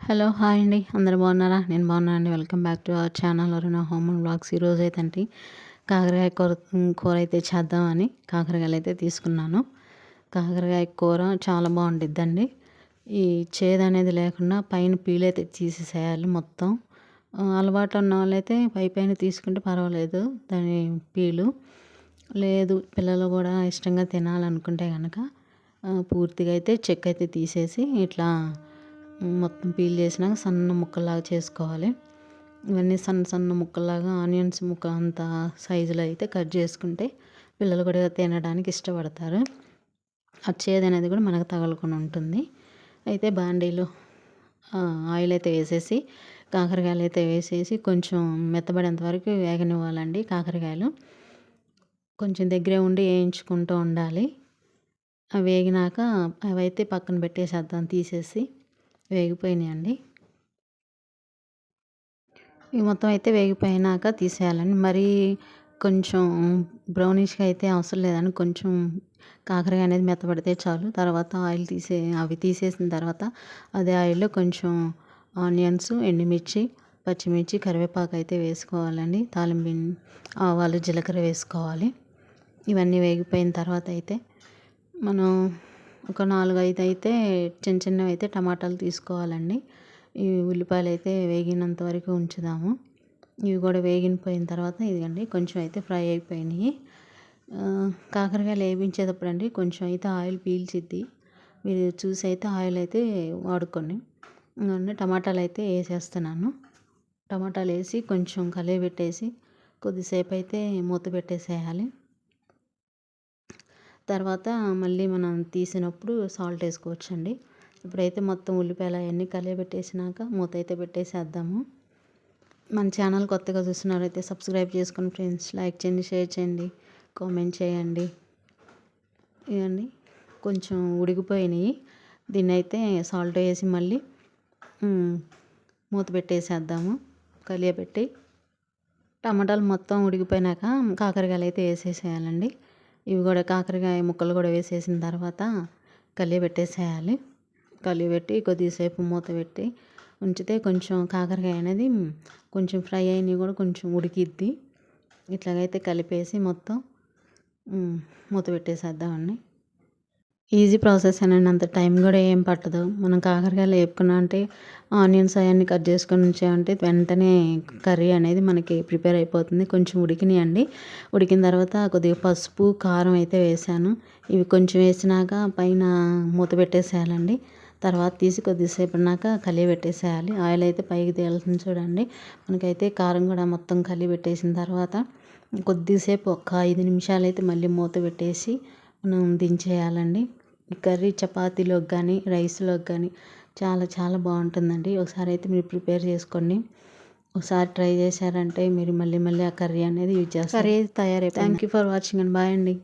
Hello hi అండి. అందరు బాగున్నారా? నేను బాగున్నాను అండి. Welcome back to our channel Aruna home and blogs ఈరోజు అయితే అండి కాకరకాయ కూర కూర అయితే చేద్దామని కాకరకాయలు అయితే తీసుకున్నాను. కాకరకాయ కూర చాలా బాగుంటుందండి ఈ చేదు అనేది లేకుండా పైన పీలు అయితే తీసేసేయాలి మొత్తం. అలవాటు ఉన్న వాళ్ళైతే పై పైన తీసుకుంటే పర్వాలేదు దాని పీలు. లేదు పిల్లలు కూడా ఇష్టంగా తినాలనుకుంటే కనుక పూర్తిగా అయితే చెక్క అయితే తీసేసి ఇట్లా మొత్తం పీల్ చేసినాక సన్న ముక్కలాగా చేసుకోవాలి. ఇవన్నీ సన్న సన్న ముక్కలాగా ఆనియన్స్ ముక్క అంత సైజులో అయితే కట్ చేసుకుంటే పిల్లలు కూడా తినడానికి ఇష్టపడతారు. ఆ అనేది కూడా మనకు తగలకుండా ఉంటుంది. అయితే బాండీలో ఆయిల్ అయితే వేసేసి కాకరకాయలు అయితే వేసేసి కొంచెం మెత్తబడేంత వరకు వేగనివ్వాలండి కాకరకాయలు. కొంచెం దగ్గరే ఉండి వేయించుకుంటూ ఉండాలి. అవి వేగినాక అవైతే పక్కన పెట్టేసేద్దాం తీసేసి. వేగిపోయినాయండి. ఇవి మొత్తం అయితే వేగిపోయినాక తీసేయాలండి. మరీ కొంచెం బ్రౌనిష్గా అయితే అవసరం లేదండి. కొంచెం కాకరకాయ అనేది మెత్తబడితే చాలు. తర్వాత ఆయిల్ తీసే అవి తీసేసిన తర్వాత అదే ఆయిల్లో కొంచెం ఆనియన్స్ ఎండుమిర్చి పచ్చిమిర్చి కరివేపాకు అయితే వేసుకోవాలండి. తాలింపు ఆవాలు జీలకర్ర వేసుకోవాలి. ఇవన్నీ వేగిపోయిన తర్వాత అయితే మనం ఒక నాలుగు ఐదు అయితే చిన్న చిన్నవి అయితే టమాటాలు తీసుకోవాలండి. ఈ ఉల్లిపాయలు అయితే వేగినంత వరకు ఉంచుదాము. ఇవి కూడా వేగిపోయిన తర్వాత ఇదిగండి కొంచెం అయితే ఫ్రై అయిపోయినాయి. కాకరకాయలు వేయించేటప్పుడు అండి కొంచెం అయితే ఆయిల్ పీల్చిద్ది. మీరు చూసి అయితే ఆయిల్ అయితే వాడుకోండి టమాటాలు అయితే వేసేస్తున్నాను. టమాటాలు వేసి కొంచెం కలిగి పెట్టేసి కొద్దిసేపు అయితే మూత పెట్టేసేయాలి. తర్వాత మళ్ళీ మనం తీసినప్పుడు సాల్ట్ వేసుకోవచ్చండి. ఇప్పుడైతే మొత్తం ఉల్లిపాయలు అవన్నీ కలియబెట్టేసినాక మూత అయితే పెట్టేసేద్దాము. మన ఛానల్ కొత్తగా చూస్తున్నారైతే సబ్స్క్రైబ్ చేసుకుని ఫ్రెండ్స్ లైక్ చేయండి షేర్ చేయండి కామెంట్ చేయండి. ఇవన్నీ కొంచెం ఉడికిపోయినాయి. దీన్ని అయితే సాల్ట్ వేసి మళ్ళీ మూత పెట్టేసేద్దాము. కలియబెట్టి టమాటాలు మొత్తం ఉడికిపోయినాక కాకరకాయలు అయితే వేసేసేయాలండి. ఇవి కూడా కాకరకాయ ముక్కలు కూడా వేసేసిన తర్వాత కలియబెట్టేసేయాలి కలియబెట్టి కొద్దిసేపు మూత పెట్టి ఉంచితే కొంచెం కాకరకాయ అనేది కొంచెం ఫ్రై అయినవి కూడా కొంచెం ఉడికిద్ది. ఇట్లాగైతే కలిపేసి మొత్తం మూత పెట్టేసేద్దామండి. ఈజీ ప్రాసెస్ అండి అంత టైం కూడా ఏం పట్టదు. మనం కాకరకాయలు వేపుకున్నా అంటే ఆనియన్స్ అవన్నీ కట్ చేసుకొని ఉంచామంటే వెంటనే కర్రీ అనేది మనకి ప్రిపేర్ అయిపోతుంది. కొంచెం ఉడికినాయండి. ఉడికిన తర్వాత కొద్దిగా పసుపు కారం అయితే వేసాను. ఇవి కొంచెం వేసినాక పైన మూత పెట్టేసేయాలండి. తర్వాత తీసి కొద్దిసేపు ఉన్నాక కలిగి పెట్టేసేయాలి. ఆయిల్ అయితే పైకి తేలుతుంది చూడండి. మనకైతే కారం కూడా మొత్తం కలిగి పెట్టేసిన తర్వాత కొద్దిసేపు ఒక ఐదు నిమిషాలు అయితే మళ్ళీ మూత పెట్టేసి మనం దించేయాలండి. ఈ కర్రీ చపాతీలోకి కానీ రైస్లోకి కానీ చాలా చాలా బాగుంటుందండి. ఒకసారి అయితే మీరు ప్రిపేర్ చేసుకోండి. ఒకసారి ట్రై చేశారంటే మీరు మళ్ళీ మళ్ళీ ఆ కర్రీ అనేది యూజ్ చేస్తారు. కర్రీ తయారైపోయింది. Thank you for watching and bye అండి.